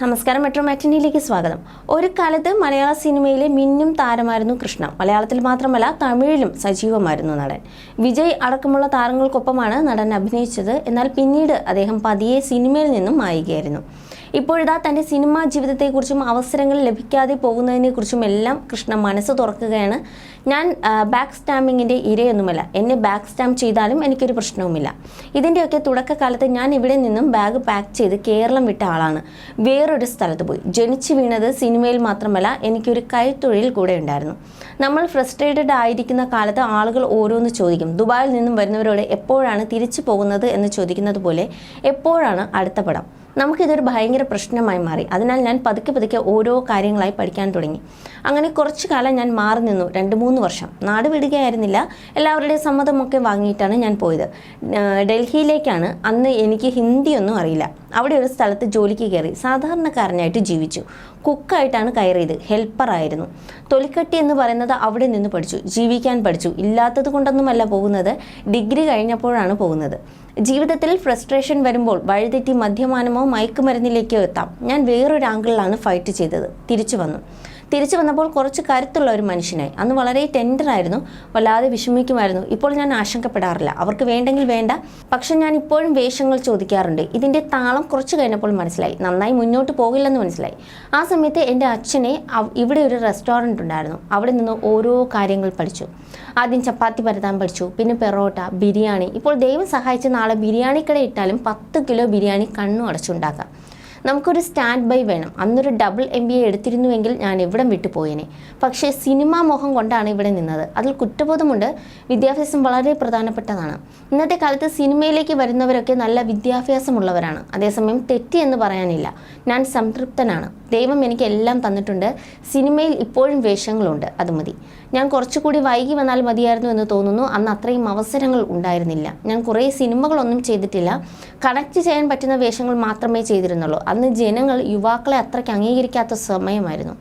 നമസ്കാരം മെട്രോ മാറ്റിനിയിലേക്ക് സ്വാഗതം. ഒരു കാലത്ത് മലയാള സിനിമയിലെ മിന്നും താരമായിരുന്നു കൃഷ്ണ. മലയാളത്തിൽ മാത്രമല്ല തമിഴിലും സജീവമായിരുന്നു നടൻ. വിജയ് അടക്കമുള്ള താരങ്ങൾക്കൊപ്പമാണ് നടൻ അഭിനയിച്ചത്. എന്നാൽ പിന്നീട് അദ്ദേഹം പതിയെ സിനിമയിൽ നിന്നും മായുകയായിരുന്നു. ഇപ്പോഴിതാ തന്റെ സിനിമാ ജീവിതത്തെക്കുറിച്ചും അവസരങ്ങൾ ലഭിക്കാതെ പോകുന്നതിനെക്കുറിച്ചും എല്ലാം കൃഷ്ണ മനസ്സ് തുറക്കുകയാണ്. ഞാൻ ബാക്ക് സ്റ്റാമ്പിങ്ങിന്റെ ഇരയൊന്നുമല്ല. എന്നെ ബാക്ക് സ്റ്റാമ്പ് ചെയ്താലും എനിക്കൊരു പ്രശ്നവുമില്ല. ഇതിന്റെയൊക്കെ തുടക്കകാലത്ത് ഞാൻ ഇവിടെ നിന്നും ബാഗ് പാക്ക് ചെയ്ത് കേരളം വിട്ട ആളാണ്. വേറൊരു സ്ഥലത്ത് പോയി. ജനിച്ചു വീണത് സിനിമയിൽ മാത്രമല്ല എനിക്കൊരു കൈത്തൊഴിൽ കൂടെ ഉണ്ടായിരുന്നു. നമ്മൾ ഫ്രസ്ട്രേറ്റഡ് ആയിരിക്കുന്ന കാലത്ത് ആളുകൾ ഓരോന്ന് ചോദിക്കും. ദുബായിൽ നിന്നും വരുന്നവരോട് എപ്പോഴാണ് തിരിച്ചു പോകുന്നത് എന്ന് ചോദിക്കുന്നത് പോലെ എപ്പോഴാണ് അടുത്ത പടം? നമുക്കിതൊരു ഭയങ്കര പ്രശ്നമായി മാറി. അതിനാൽ ഞാൻ പതുക്കെ പതുക്കെ ഓരോ കാര്യങ്ങളായി പഠിക്കാൻ തുടങ്ങി. അങ്ങനെ കുറച്ചു കാലം ഞാൻ മാറി നിന്നു രണ്ട് മൂന്ന് വർഷം. നാട് വിടുകയായിരുന്നില്ല എല്ലാവരുടെയും സമ്മതമൊക്കെ വാങ്ങിയിട്ടാണ് ഞാൻ പോയത്. ഡൽഹിയിലേക്കാണ്. അന്ന് എനിക്ക് ഹിന്ദിയൊന്നും അറിയില്ല. അവിടെ ഒരു സ്ഥലത്ത് ജോലിക്ക് കയറി സാധാരണക്കാരനായിട്ട് ജീവിച്ചു. കുക്കായിട്ടാണ് കയറിയത്. ഹെൽപ്പറായിരുന്നു തൊലിക്കട്ടി എന്ന് പറയുന്നത് അവിടെ നിന്ന് പഠിച്ചു. ജീവിക്കാൻ പഠിച്ചു. ഇല്ലാത്തത് കൊണ്ടൊന്നുമല്ല പോകുന്നത്. ഡിഗ്രി കഴിഞ്ഞപ്പോഴാണ് പോകുന്നത്. ജീവിതത്തിൽ ഫ്രസ്ട്രേഷൻ വരുമ്പോൾ വഴിതെറ്റി മദ്യപാനമോ മയക്കുമരുന്നിലേക്കോ എത്താം. ഞാൻ വേറൊരു ആംഗിളിലാണ് ഫൈറ്റ് ചെയ്തത്. തിരിച്ചു വന്നു. തിരിച്ചു വന്നപ്പോൾ കുറച്ച് കരുത്തുള്ള ഒരു മനുഷ്യനായി. അന്ന് വളരെ ടെൻഡറായിരുന്നു വല്ലാതെ വിഷമിക്കുമായിരുന്നു. ഇപ്പോൾ ഞാൻ ആശങ്കപ്പെടാറില്ല. അവർക്ക് വേണ്ടെങ്കിൽ വേണ്ട. പക്ഷെ ഞാൻ ഇപ്പോഴും വേഷങ്ങൾ ചോദിക്കാറുണ്ട്. ഇതിന്റെ താളം കുറച്ച് കഴിഞ്ഞപ്പോൾ മനസ്സിലായി. നന്നായി മുന്നോട്ട് പോകില്ലെന്ന് മനസ്സിലായി. ആ സമയത്ത് എന്റെ അച്ഛനെ ഇവിടെ ഒരു റെസ്റ്റോറന്റ് ഉണ്ടായിരുന്നു. അവിടെ നിന്ന് ഓരോ കാര്യങ്ങൾ പഠിച്ചു. ആദ്യം ചപ്പാത്തി പരത്താൻ പഠിച്ചു. പിന്നെ പെറോട്ട ബിരിയാണി. ഇപ്പോൾ ദൈവം സഹായിച്ച് നാളെ ബിരിയാണി കട ഇട്ടാലും പത്ത് കിലോ ബിരിയാണി കണ്ണു അടച്ചുണ്ടാക്കാം. നമുക്കൊരു സ്റ്റാൻഡ് ബൈ വേണം. അന്നൊരു ഡബിൾ എം ബി എ എടുത്തിരുന്നുവെങ്കിൽ ഞാൻ എവിടം വിട്ടു പോയേനെ. പക്ഷേ സിനിമാ മോഹം കൊണ്ടാണ് ഇവിടെ നിന്നത്. അതിൽ കുറ്റബോധമുണ്ട്. വിദ്യാഭ്യാസം വളരെ പ്രധാനപ്പെട്ടതാണ്. ഇന്നത്തെ കാലത്ത് സിനിമയിലേക്ക് വരുന്നവരൊക്കെ നല്ല വിദ്യാഭ്യാസമുള്ളവരാണ്. അതേസമയം തെറ്റി എന്ന് പറയാനില്ല. ഞാൻ സംതൃപ്തനാണ്. ദൈവം എനിക്ക് എല്ലാം തന്നിട്ടുണ്ട്. സിനിമയിൽ ഇപ്പോഴും വേഷങ്ങളുണ്ട്. അത് മതി. ഞാൻ കുറച്ചുകൂടി വൈകി വന്നാൽ മതിയായിരുന്നു എന്ന് തോന്നുന്നു. അന്ന് അത്രയും അവസരങ്ങൾ ഉണ്ടായിരുന്നില്ല. ഞാൻ കുറേ സിനിമകളൊന്നും ചെയ്തിട്ടില്ല. കണക്ട് ചെയ്യാൻ പറ്റുന്ന വേഷങ്ങൾ മാത്രമേ ചെയ്തിരുന്നുള്ളൂ. അന്ന് ജനങ്ങൾ യുവാക്കളെ അത്രയ്ക്ക് അംഗീകരിക്കാത്ത സമയമായിരുന്നു.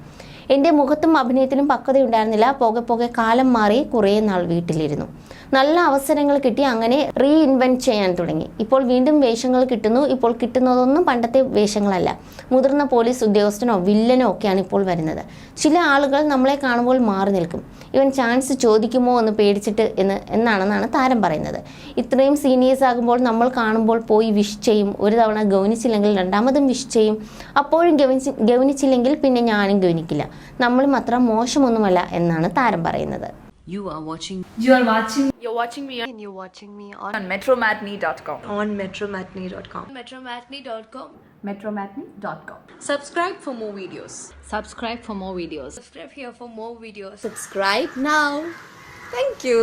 എന്റെ മുഖത്തും അഭിനയത്തിലും പക്വതയുണ്ടായിരുന്നില്ല പോകെ പോകെ കാലം മാറി കുറേ നാൾ വീട്ടിലിരുന്നു. നല്ല അവസരങ്ങൾ കിട്ടി അങ്ങനെ റീ ഇൻവെന്റ് ചെയ്യാൻ തുടങ്ങി. ഇപ്പോൾ വീണ്ടും വേഷങ്ങൾ കിട്ടുന്നു. ഇപ്പോൾ കിട്ടുന്നതൊന്നും പണ്ടത്തെ വേഷങ്ങളല്ല. മുതിർന്ന പോലീസ് ഉദ്യോഗസ്ഥനോ വില്ലനോ ഒക്കെയാണ് ഇപ്പോൾ വരുന്നത്. ചില ആളുകൾ നമ്മളെ കാണുമ്പോൾ മാറി നിൽക്കും. ഇവൻ ചാൻസ് ചോദിക്കുമോ എന്ന് പേടിച്ചിട്ട് എന്ന് എന്നാണെന്നാണ് താരം പറയുന്നത്. ഇത്രയും സീനിയേഴ്സ് ആകുമ്പോൾ നമ്മൾ കാണുമ്പോൾ പോയി വിഷ് ചെയ്യും. ഒരു തവണ ഗവനിച്ചില്ലെങ്കിൽ രണ്ടാമതും വിഷ് ചെയ്യും. അപ്പോഴും ഗവനിച്ച് ഗവനിച്ചില്ലെങ്കിൽ പിന്നെ ഞാനും ഗവനിക്കില്ല. നമ്മളും അത്ര മോശമൊന്നുമല്ല എന്നാണ് താരം പറയുന്നത് You are watching You are watching You're watching me and you're watching me on on metromatney.com. on metromatney.com. metromatney.com Metromatney.com. Subscribe for more videos. subscribe for more videos. subscribe here for more videos Subscribe now. Thank you.